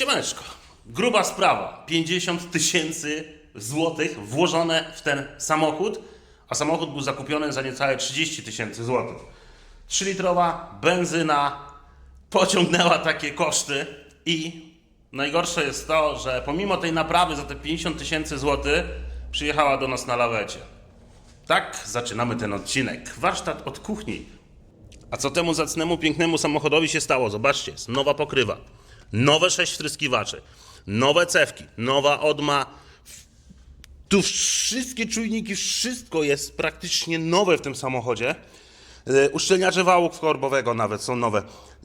Siemaneczko. Gruba sprawa. 50 tysięcy złotych włożone w ten samochód, a samochód był zakupiony za niecałe 30 tysięcy złotych. 3-litrowa benzyna pociągnęła takie koszty i najgorsze jest to, że pomimo tej naprawy za te 50 tysięcy złotych przyjechała do nas na lawecie. Tak zaczynamy ten odcinek. Warsztat od kuchni. A co temu zacnemu, pięknemu samochodowi się stało? Zobaczcie, nowa pokrywa, nowe sześć wtryskiwaczy, nowe cewki, nowa odma. Tu wszystkie czujniki, wszystko jest praktycznie nowe w tym samochodzie. E, Uszczelniacze wału korbowego nawet są nowe.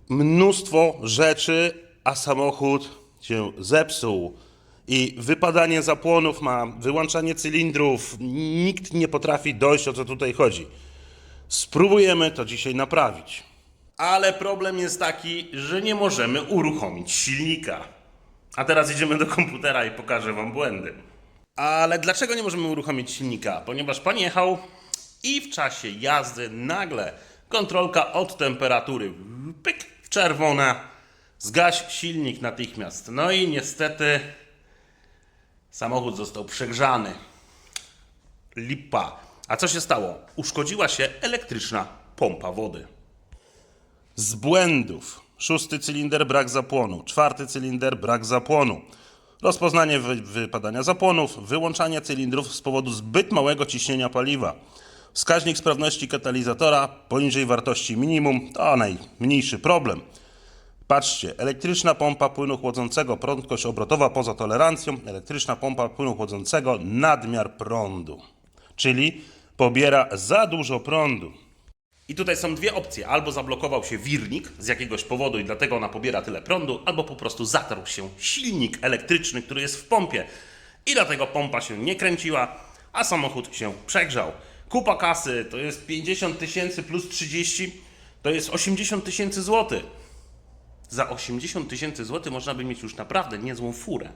Mnóstwo rzeczy, a samochód się zepsuł. I wypadanie zapłonów ma, wyłączanie cylindrów. Nikt nie potrafi dojść o co tutaj chodzi. Spróbujemy to dzisiaj naprawić. Ale problem jest taki, że nie możemy uruchomić silnika. A teraz idziemy do komputera i pokażę Wam błędy. Ale dlaczego nie możemy uruchomić silnika? Ponieważ Pan jechał i w czasie jazdy nagle kontrolka od temperatury pyk, czerwona, zgaś silnik natychmiast. No i niestety samochód został przegrzany. Lipa. A co się stało? Uszkodziła się elektryczna pompa wody. Z błędów. Szósty cylinder brak zapłonu, czwarty cylinder brak zapłonu. Rozpoznanie wy- wypadania zapłonów, wyłączanie cylindrów z powodu zbyt małego ciśnienia paliwa. Wskaźnik sprawności katalizatora poniżej wartości minimum to najmniejszy problem. Patrzcie, elektryczna pompa płynu chłodzącego, prędkość obrotowa poza tolerancją, elektryczna pompa płynu chłodzącego, nadmiar prądu. Czyli pobiera za dużo prądu. I tutaj są dwie opcje. Albo zablokował się wirnik z jakiegoś powodu i dlatego ona pobiera tyle prądu, albo po prostu zatarł się silnik elektryczny, który jest w pompie i dlatego pompa się nie kręciła, a samochód się przegrzał. Kupa kasy to jest 50 tysięcy plus 30 to jest 80 tysięcy złotych. Za 80 tysięcy złotych można by mieć już naprawdę niezłą furę.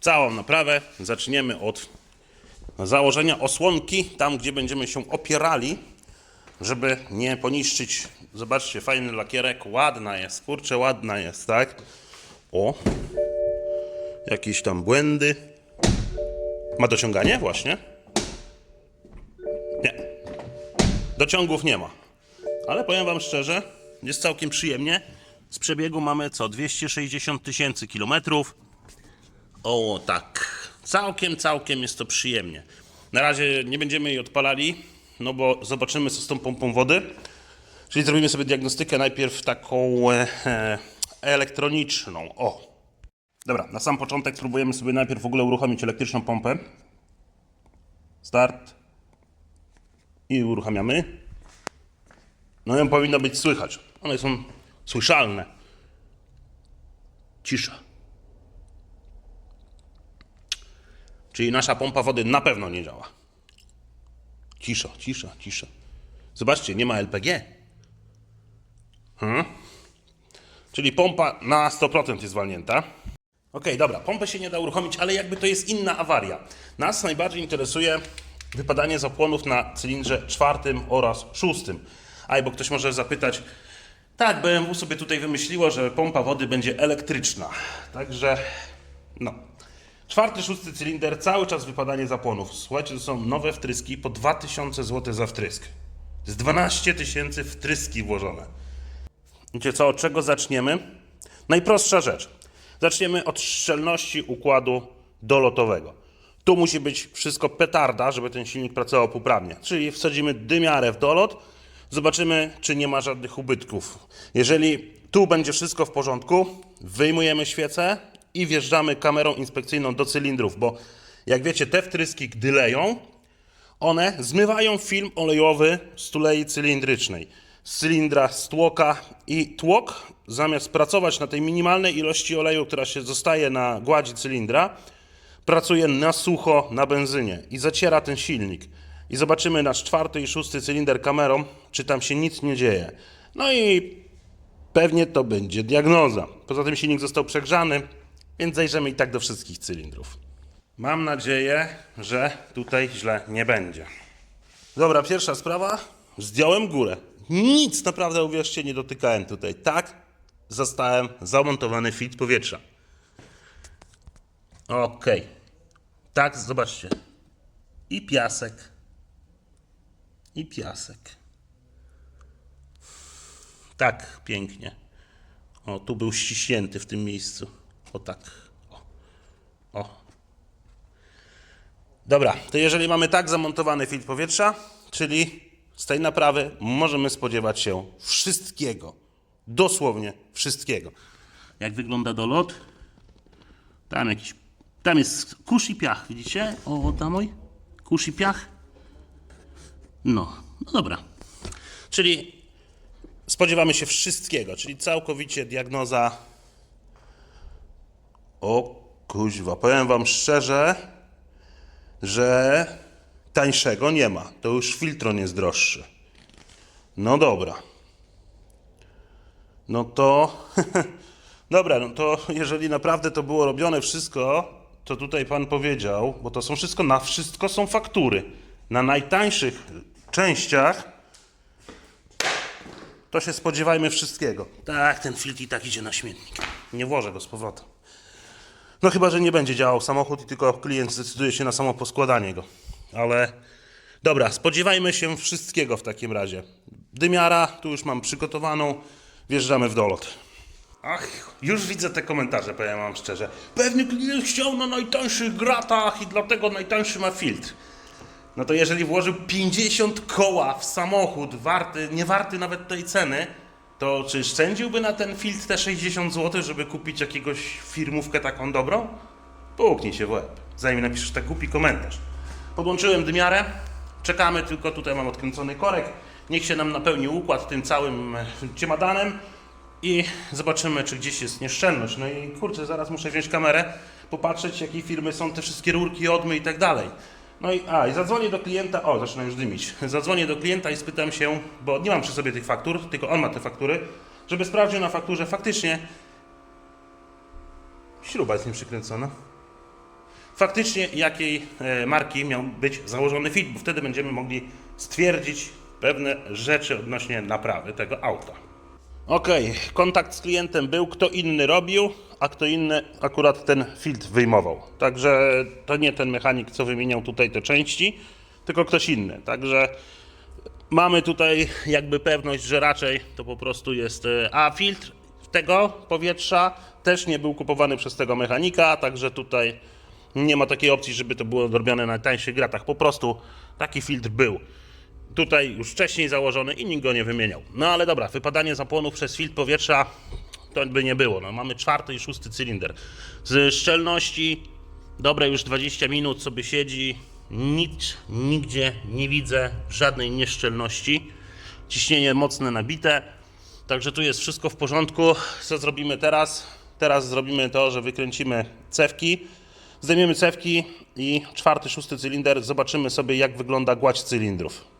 Całą naprawę zaczniemy od założenia osłonki, tam gdzie będziemy się opierali, żeby nie poniszczyć. Zobaczcie, fajny lakierek, ładna jest, kurczę, ładna jest, tak? O, jakieś tam błędy. Ma dociąganie? Właśnie. Nie. Dociągów nie ma. Ale powiem Wam szczerze, jest całkiem przyjemnie. Z przebiegu mamy co? 260 tysięcy kilometrów. O tak. Całkiem, całkiem jest to przyjemnie. Na razie nie będziemy jej odpalali, no bo zobaczymy co z tą pompą wody. Czyli zrobimy sobie diagnostykę najpierw taką e, e, elektroniczną. O. Dobra, na sam początek spróbujemy sobie najpierw w ogóle uruchomić elektryczną pompę. Start. I uruchamiamy. No ją powinno być słychać. One są słyszalne. Cisza. Czyli nasza pompa wody na pewno nie działa. Cisza, cisza, cisza. Zobaczcie, nie ma LPG. Hmm? Czyli pompa na 100% jest zwalnięta. Okej, dobra, pompę się nie da uruchomić, ale jakby to jest inna awaria. Nas najbardziej interesuje wypadanie zapłonów na cylindrze czwartym oraz szóstym. A, bo ktoś może zapytać, tak, BMW sobie tutaj wymyśliło, że pompa wody będzie elektryczna. Także, no. Czwarty, szósty cylinder, cały czas wypadanie zapłonów. Słuchajcie, to są nowe wtryski po 2000 zł za wtrysk. Jest 12 tysięcy wtryski włożone. Wiecie co, od czego zaczniemy? Najprostsza rzecz. Zaczniemy od szczelności układu dolotowego. Tu musi być wszystko petarda, żeby ten silnik pracował poprawnie. Czyli wsadzimy dymiarę w dolot, zobaczymy, czy nie ma żadnych ubytków. Jeżeli tu będzie wszystko w porządku, wyjmujemy świecę i wjeżdżamy kamerą inspekcyjną do cylindrów, bo jak wiecie, te wtryski, gdy leją, one zmywają film olejowy z tulei cylindrycznej, z cylindra z tłoka i tłok zamiast pracować na tej minimalnej ilości oleju, która się zostaje na gładzi cylindra, pracuje na sucho na benzynie i zaciera ten silnik. I zobaczymy nasz czwarty i szósty cylinder kamerą, czy tam się nic nie dzieje. No i pewnie to będzie diagnoza. Poza tym silnik został przegrzany, więc zajrzymy i tak do wszystkich cylindrów. Mam nadzieję, że tutaj źle nie będzie. Dobra, pierwsza sprawa. Zdjąłem górę. Nic naprawdę, uwierzcie, nie dotykałem tutaj. Tak, zostałem zamontowany filtr powietrza. Okej. Tak, zobaczcie. I piasek. I piasek. Tak, pięknie. O, tu był ściśnięty w tym miejscu. O tak. O. o. Dobra, to jeżeli mamy tak zamontowany filtr powietrza, czyli z tej naprawy możemy spodziewać się wszystkiego. Dosłownie wszystkiego. Jak wygląda dolot? Tam jakiś. Tam jest kurz i piach, widzicie? O, tam mój. Kurz i piach. No, no dobra. Czyli spodziewamy się wszystkiego, czyli całkowicie diagnoza. O kuźwa, powiem wam szczerze, że tańszego nie ma. To już filtron jest droższy. No dobra. No to. Dobra, no to jeżeli naprawdę to było robione wszystko, to tutaj pan powiedział, bo to są wszystko, na wszystko są faktury. Na najtańszych częściach to się spodziewajmy wszystkiego. Tak, ten filtr i tak idzie na śmietnik. Nie włożę go z powrotem. No chyba, że nie będzie działał samochód i tylko klient zdecyduje się na samo poskładanie go. Ale dobra, spodziewajmy się wszystkiego w takim razie. Dymiara, tu już mam przygotowaną, wjeżdżamy w dolot. Ach, już widzę te komentarze, powiem wam szczerze. Pewny klient chciał na najtańszych gratach i dlatego najtańszy ma filtr. No to jeżeli włożył 50 koła w samochód, warty, nie warty nawet tej ceny, to czy szczędziłby na ten filtr te 60 zł, żeby kupić jakiegoś firmówkę taką dobrą? Puknij się w łeb, zanim napiszesz tak głupi komentarz. Podłączyłem dymiarę, czekamy, tylko tutaj mam odkręcony korek. Niech się nam napełni układ tym całym e, ciemadanem i zobaczymy, czy gdzieś jest nieszczelność. No i kurczę, zaraz muszę wziąć kamerę, popatrzeć, jakiej firmy są te wszystkie rurki, odmy i tak dalej. No i, a, i zadzwonię do klienta, o, zaczyna już dymić. Zadzwonię do klienta i spytam się, bo nie mam przy sobie tych faktur, tylko on ma te faktury, żeby sprawdził na fakturze faktycznie śruba jest nieprzykręcona. Faktycznie jakiej e, marki miał być założony filtr, bo wtedy będziemy mogli stwierdzić pewne rzeczy odnośnie naprawy tego auta. Okej, kontakt z klientem był, kto inny robił, a kto inny akurat ten filtr wyjmował. Także to nie ten mechanik, co wymieniał tutaj te części, tylko ktoś inny. Także mamy tutaj jakby pewność, że raczej to po prostu jest. e, A filtr tego powietrza też nie był kupowany przez tego mechanika, także tutaj nie ma takiej opcji, żeby to było robione na tańszych gratach. Po prostu taki filtr był tutaj już wcześniej założony i nikt go nie wymieniał. No ale dobra, wypadanie zapłonów przez filtr powietrza to by nie było. No, mamy czwarty i szósty cylinder. Z szczelności dobre już 20 minut sobie siedzi. Nic nigdzie nie widzę żadnej nieszczelności. Ciśnienie mocne nabite. Także tu jest wszystko w porządku. Co zrobimy teraz? Teraz zrobimy to, że wykręcimy cewki. Zdejmiemy cewki i czwarty, szósty cylinder. Zobaczymy sobie, jak wygląda gładź cylindrów.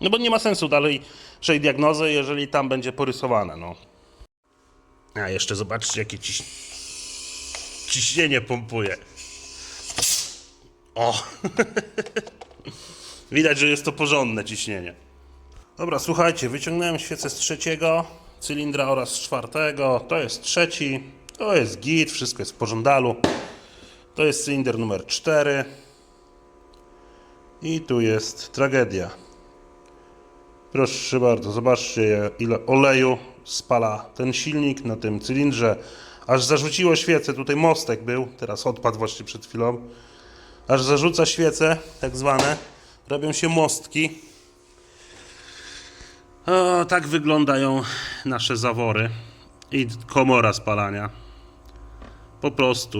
No bo nie ma sensu dalej szej diagnozy, jeżeli tam będzie porysowane. No. A jeszcze zobaczcie, jakie ciś... ciśnienie pompuje. O! Widać, że jest to porządne ciśnienie. Dobra, słuchajcie, wyciągnąłem świecę z trzeciego cylindra oraz z czwartego. To jest trzeci, to jest git, wszystko jest w porządalu. To jest cylinder numer 4. I tu jest tragedia. Proszę bardzo, zobaczcie ile oleju spala ten silnik na tym cylindrze. Aż zarzuciło świecę, tutaj mostek był, teraz odpadł właśnie przed chwilą. Aż zarzuca świece, tak zwane. Robią się mostki. O, tak wyglądają nasze zawory i komora spalania. Po prostu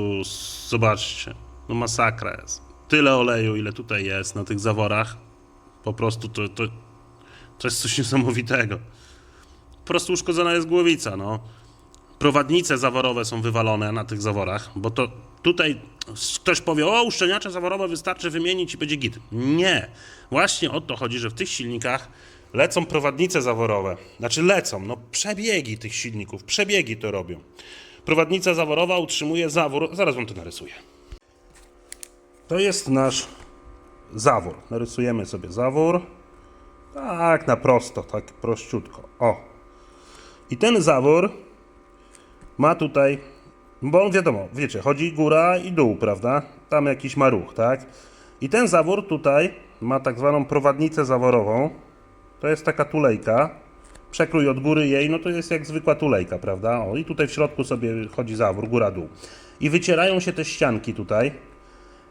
zobaczcie, no masakra jest. Tyle oleju, ile tutaj jest na tych zaworach. Po prostu to, to, to jest coś niesamowitego. Po prostu uszkodzona jest głowica, no. Prowadnice zaworowe są wywalone na tych zaworach, bo to tutaj ktoś powie, o uszczelniacze zaworowe wystarczy wymienić i będzie git. Nie. Właśnie o to chodzi, że w tych silnikach lecą prowadnice zaworowe. Znaczy lecą, no przebiegi tych silników, przebiegi to robią. Prowadnica zaworowa utrzymuje zawór, zaraz wam to narysuję. To jest nasz zawór. Narysujemy sobie zawór. Tak, na prosto, tak prościutko. O. I ten zawór ma tutaj Bo wiadomo, wiecie, chodzi góra i dół, prawda? Tam jakiś ma ruch, tak? I ten zawór tutaj ma tak zwaną prowadnicę zaworową. To jest taka tulejka. Przekrój od góry jej, no to jest jak zwykła tulejka, prawda? O, i tutaj w środku sobie chodzi zawór, góra-dół. I wycierają się te ścianki tutaj.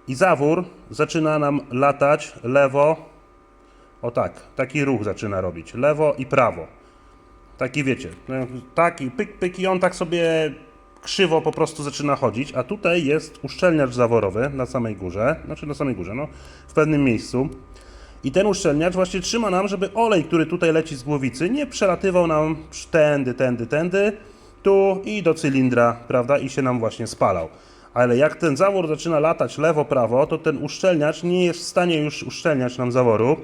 I zawór zaczyna nam latać lewo. O tak, taki ruch zaczyna robić. Lewo i prawo. Taki wiecie, no, taki pyk, pyk i on tak sobie krzywo po prostu zaczyna chodzić, a tutaj jest uszczelniacz zaworowy na samej górze, znaczy na samej górze, no, w pewnym miejscu. I ten uszczelniacz właśnie trzyma nam, żeby olej, który tutaj leci z głowicy, nie przelatywał nam tędy, tędy, tędy, tu i do cylindra, prawda, i się nam właśnie spalał. Ale jak ten zawór zaczyna latać lewo, prawo, to ten uszczelniacz nie jest w stanie już uszczelniać nam zaworu,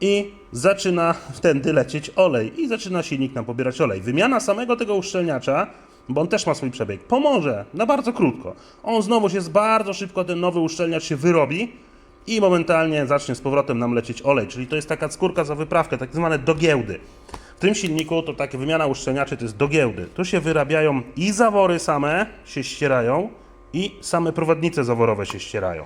i zaczyna wtedy lecieć olej i zaczyna silnik nam pobierać olej. Wymiana samego tego uszczelniacza, bo on też ma swój przebieg, pomoże na bardzo krótko. On znowu się bardzo szybko, ten nowy uszczelniacz się wyrobi i momentalnie zacznie z powrotem nam lecieć olej, czyli to jest taka skórka za wyprawkę, tak zwane do giełdy. W tym silniku to takie wymiana uszczelniaczy to jest do giełdy. Tu się wyrabiają i zawory same się ścierają i same prowadnice zaworowe się ścierają.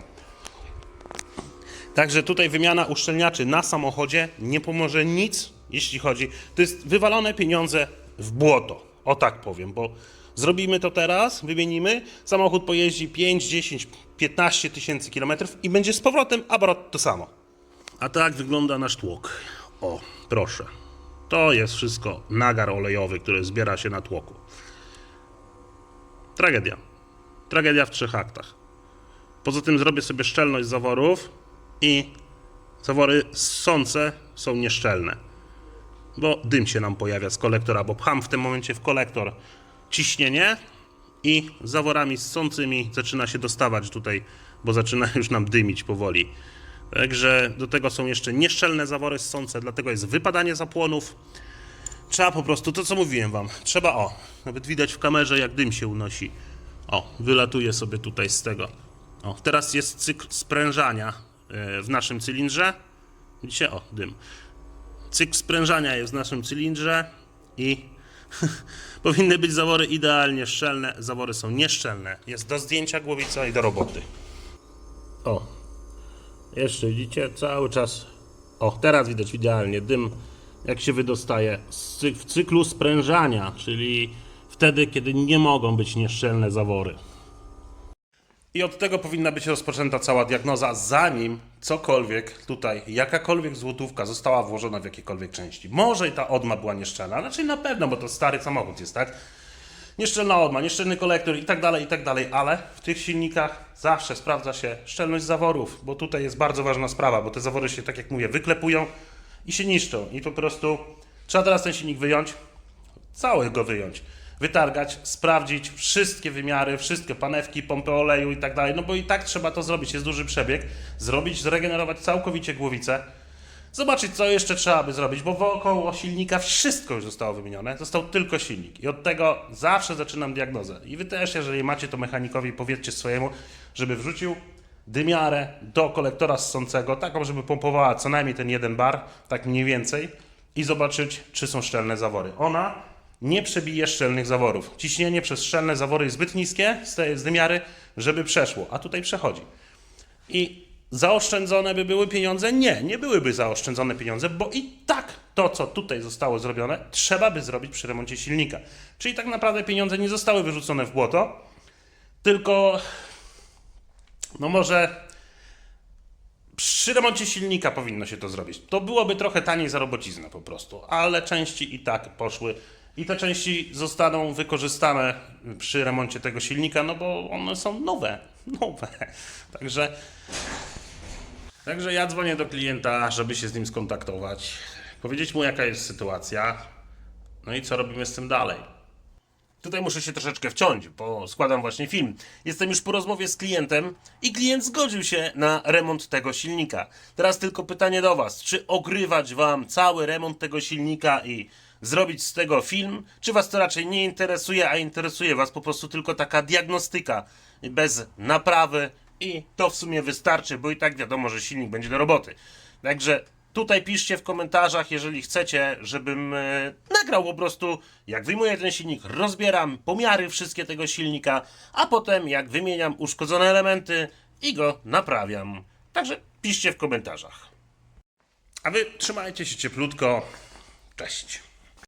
Także tutaj wymiana uszczelniaczy na samochodzie nie pomoże nic, jeśli chodzi. To jest wywalone pieniądze w błoto. O tak powiem, bo zrobimy to teraz, wymienimy, samochód pojeździ 5, 10, 15 tysięcy kilometrów i będzie z powrotem abrot to samo. A tak wygląda nasz tłok. O, proszę. To jest wszystko nagar olejowy, który zbiera się na tłoku. Tragedia. Tragedia w trzech aktach. Poza tym zrobię sobie szczelność zaworów i zawory ssące są nieszczelne, bo dym się nam pojawia z kolektora, bo pcham w tym momencie w kolektor ciśnienie i zaworami ssącymi zaczyna się dostawać tutaj, bo zaczyna już nam dymić powoli. Także do tego są jeszcze nieszczelne zawory ssące, dlatego jest wypadanie zapłonów. Trzeba po prostu, to co mówiłem wam, trzeba o, nawet widać w kamerze jak dym się unosi. O, wylatuje sobie tutaj z tego. O, teraz jest cykl sprężania w naszym cylindrze. Widzicie? O, dym. Cykl sprężania jest w naszym cylindrze i powinny być zawory idealnie szczelne. Zawory są nieszczelne. Jest do zdjęcia głowica i do roboty. O, jeszcze widzicie, cały czas. O, teraz widać idealnie dym, jak się wydostaje w cyklu sprężania, czyli wtedy, kiedy nie mogą być nieszczelne zawory. I od tego powinna być rozpoczęta cała diagnoza, zanim cokolwiek tutaj, jakakolwiek złotówka została włożona w jakiekolwiek części. Może i ta odma była nieszczelna, znaczy na pewno, bo to stary samochód jest, tak? Nieszczelna odma, nieszczelny kolektor i tak dalej, i tak dalej, ale w tych silnikach zawsze sprawdza się szczelność zaworów, bo tutaj jest bardzo ważna sprawa, bo te zawory się, tak jak mówię, wyklepują i się niszczą. I po prostu trzeba teraz ten silnik wyjąć, cały go wyjąć, wytargać, sprawdzić wszystkie wymiary, wszystkie panewki, pompy oleju i tak dalej, no bo i tak trzeba to zrobić, jest duży przebieg, zrobić, zregenerować całkowicie głowicę, zobaczyć co jeszcze trzeba by zrobić, bo wokoło silnika wszystko już zostało wymienione, został tylko silnik. I od tego zawsze zaczynam diagnozę. I wy też, jeżeli macie to mechanikowi, powiedzcie swojemu, żeby wrzucił dymiarę do kolektora ssącego, taką, żeby pompowała co najmniej ten jeden bar, tak mniej więcej, i zobaczyć, czy są szczelne zawory. Ona nie przebije szczelnych zaworów. Ciśnienie przez szczelne zawory jest zbyt niskie z dymiary, żeby przeszło, a tutaj przechodzi. I zaoszczędzone by były pieniądze? Nie, nie byłyby zaoszczędzone pieniądze, bo i tak to, co tutaj zostało zrobione, trzeba by zrobić przy remoncie silnika. Czyli tak naprawdę pieniądze nie zostały wyrzucone w błoto, tylko no może przy remoncie silnika powinno się to zrobić. To byłoby trochę taniej za robociznę po prostu, ale części i tak poszły. I te części zostaną wykorzystane przy remoncie tego silnika, no bo one są nowe. Nowe. Także, także ja dzwonię do klienta, żeby się z nim skontaktować, powiedzieć mu, jaka jest sytuacja, no i co robimy z tym dalej. Tutaj muszę się troszeczkę wciąć, bo składam właśnie film. Jestem już po rozmowie z klientem i klient zgodził się na remont tego silnika. Teraz tylko pytanie do Was: czy ogrywać Wam cały remont tego silnika i zrobić z tego film? Czy Was to raczej nie interesuje, a interesuje Was po prostu tylko taka diagnostyka bez naprawy i to w sumie wystarczy, bo i tak wiadomo, że silnik będzie do roboty. Także Tutaj piszcie w komentarzach, jeżeli chcecie, żebym e, nagrał po prostu, jak wyjmuję ten silnik, rozbieram pomiary wszystkie tego silnika, a potem jak wymieniam uszkodzone elementy i go naprawiam. Także piszcie w komentarzach. A wy trzymajcie się cieplutko. Cześć.